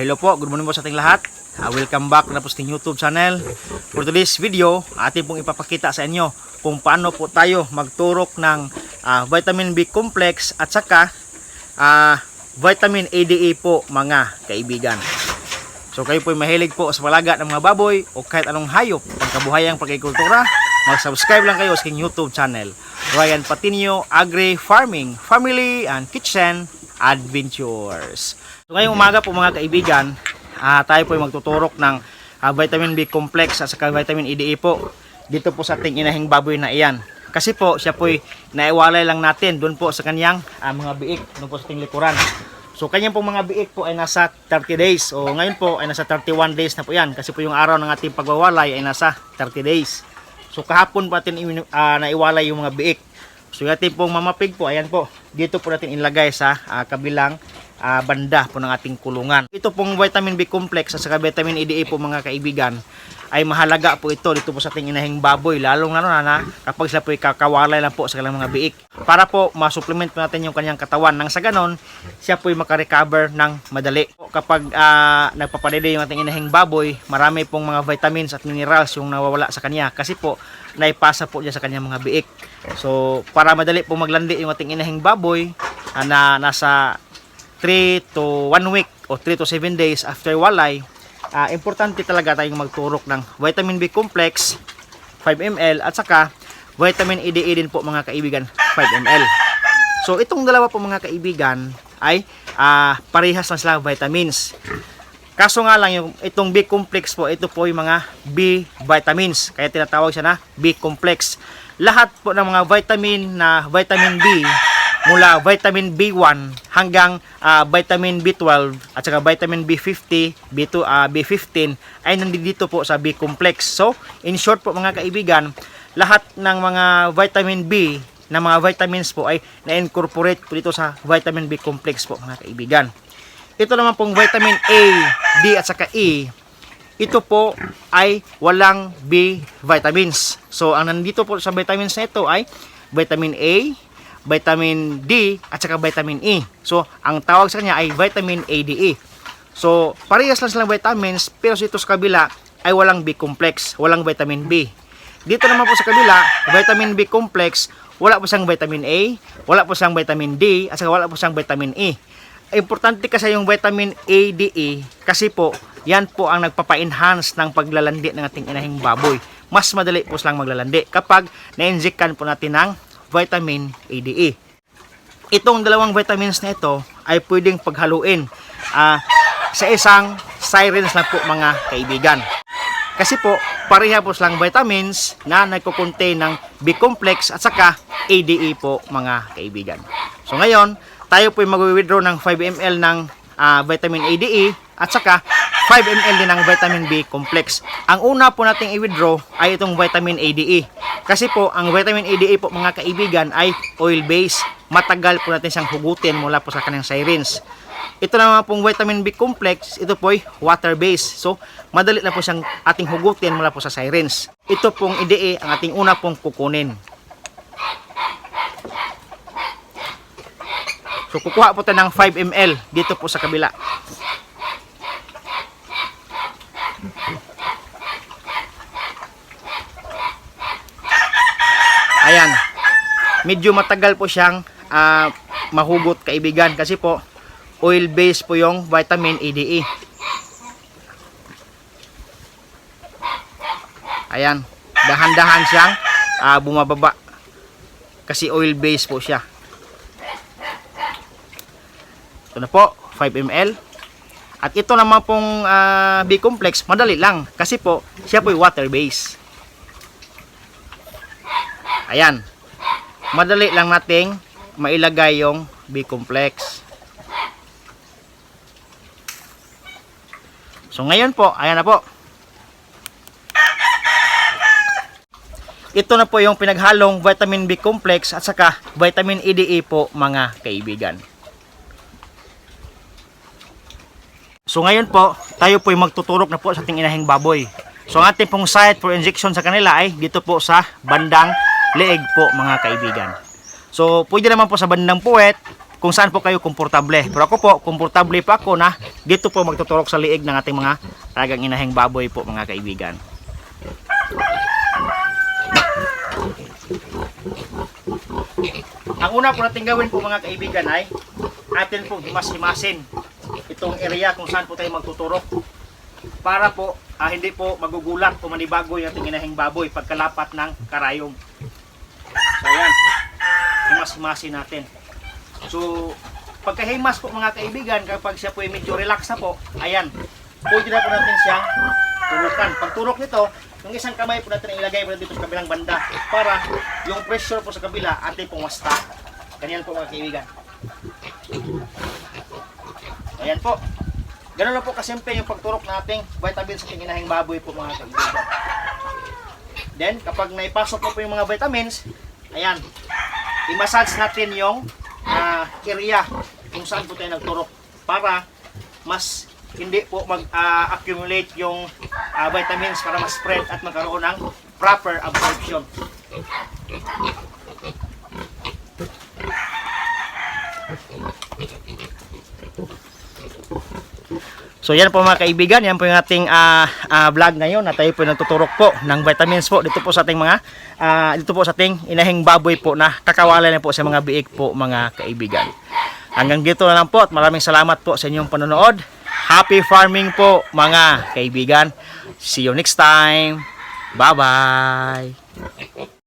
hello po, good morning po sa ating lahat. Ah, welcome back na po sa ating YouTube channel. For today's video, ating pong ipapakita sa inyo kung paano po tayo magturok ng ah, vitamin B complex at saka ah, vitamin ADA po mga kaibigan. So kayo po mahilig po sa palaga ng mga baboy o kahit anong hayop pagkabuhayang pagkikultura, mag-subscribe lang kayo sa aking YouTube channel. Ryan Patinio Agri Farming, Family and Kitchen Adventures. So ngayong umaga po mga kaibigan, ah, tayo po ay magtuturok ng ah, vitamin B complex at saka vitamin EDA po dito po sa ating inahing baboy na iyan. Kasi po siya po ay naiwalay lang natin doon po sa kanyang ah, mga biik doon po sa ating likuran. So kanyang pong mga biik po ay nasa 30 days. O ngayon po ay nasa 31 days na po yan. Kasi po yung araw ng ating pagwawalay ay nasa 30 days. So kahapon po natin uh, naiwalay yung mga biik. So yung ating pong mamapig po, ayan po. Dito po natin ilagay sa ah, kabilang ah, banda po ng ating kulungan. Ito pong vitamin B complex at saka vitamin EDA po mga kaibigan ay mahalaga po ito dito po sa ating inahing baboy lalong lalo na, na kapag sila po ay kakawalay lang po sa kanilang mga biik. Para po masupplement po natin yung kanyang katawan. Nang sa ganon siya po ay makarecover ng madali. Kapag uh, nagpapadede yung ating inahing baboy marami pong mga vitamins at minerals yung nawawala sa kanya kasi po naipasa po niya sa kanyang mga biik. So para madali po maglandi yung ating inahing baboy ah, na nasa 3 to 1 week o 3 to 7 days after walay ah, importante talaga tayong magturok ng vitamin B complex 5 ml at saka vitamin EDA din po mga kaibigan 5 ml. So itong dalawa po mga kaibigan ay ah, parehas lang sila vitamins. Kaso nga lang yung itong B complex po, ito po yung mga B vitamins. Kaya tinatawag siya na B complex. Lahat po ng mga vitamin na vitamin B mula vitamin B1 hanggang ah, vitamin B12 at saka vitamin B50, B2, ah, B15 ay nandito po sa B complex. So, in short po mga kaibigan, lahat ng mga vitamin B na mga vitamins po ay na-incorporate po dito sa vitamin B complex po mga kaibigan. Ito naman pong vitamin A, D at saka E ito po ay walang B vitamins. So, ang nandito po sa vitamins na ito ay vitamin A, vitamin D, at saka vitamin E. So, ang tawag sa kanya ay vitamin ADE. So, parehas lang silang vitamins, pero dito sa kabila ay walang B complex, walang vitamin B. Dito naman po sa kabila, vitamin B complex, wala po siyang vitamin A, wala po siyang vitamin D, at saka wala po siyang vitamin E. Importante kasi yung vitamin A, D, E kasi po yan po ang nagpapa-enhance ng paglalandi ng ating inahing baboy. Mas madali po silang maglalandi kapag na-injectan po natin ng vitamin ADE. Itong dalawang vitamins na ito ay pwedeng paghaluin ah, sa isang sirens lang po mga kaibigan. Kasi po, pareha po silang vitamins na nagko-contain ng B-complex at saka ADE po mga kaibigan. So ngayon, tayo po ay mag-withdraw ng 5 ml ng ah, vitamin ADE at saka 5 ml din ng vitamin B complex. Ang una po nating i-withdraw ay itong vitamin ADE. Kasi po, ang vitamin ADE po mga kaibigan ay oil-based. Matagal po natin siyang hugutin mula po sa kanyang sirens. Ito naman pong vitamin B complex, ito po ay water-based. So, madali na po siyang ating hugutin mula po sa sirens. Ito pong EDE ang ating una pong kukunin. So, kukuha po tayo ng 5 ml dito po sa kabila. Ayan. Medyo matagal po siyang ah, mahugot kaibigan kasi po oil based po yung vitamin EDE. Ayan. Dahan-dahan siyang ah, bumababa. Kasi oil based po siya. Ito na po, 5 ml. At ito naman pong ah, B-complex, madali lang. Kasi po, siya po water based. Ayan. Madali lang nating mailagay yung B-complex. So ngayon po, ayan na po. Ito na po yung pinaghalong vitamin B complex at saka vitamin EDA po mga kaibigan. So ngayon po, tayo po ay magtuturok na po sa ating inahing baboy. So ang ating pong site for injection sa kanila ay dito po sa bandang leeg po mga kaibigan. So pwede naman po sa bandang puwet kung saan po kayo komportable. Pero ako po, komportable pa ako na dito po magtuturok sa liig ng ating mga talagang inahing baboy po mga kaibigan. Ang una po natin gawin po mga kaibigan ay atin po himas-himasin itong area kung saan po tayo magtuturok para po ah, hindi po magugulat o manibago yung ating inahing baboy pagkalapat ng karayom. Himas-himasin natin. So pagkahimas po mga kaibigan, kapag siya po ay medyo relax na po, ayan, pwede na po natin siyang turukan. Pag turok nito, yung isang kamay po natin ilagay po dito sa kabilang banda para yung pressure po sa kabila ating pong wasta. Ganyan po mga kaibigan. Ayan po. Ganun lang po kasimple yung pagturok nating vitamins sa ating inahing baboy po mga kaibigan. Then, kapag naipasok mo po yung mga vitamins, ayan, i-massage natin yung ah, area kung saan po tayo nagturok para mas hindi po mag-accumulate yung ah, vitamins para mas spread at magkaroon ng proper absorption. So yan po mga kaibigan, yan po yung ating ah, ah, vlog ngayon na tayo po nagtuturok po ng vitamins po dito po sa ating mga ah, dito po sa ating inahing baboy po na kakawala na po sa mga biik po mga kaibigan. Hanggang dito na lang po at maraming salamat po sa inyong panonood. Happy farming po mga kaibigan. See you next time. Bye-bye.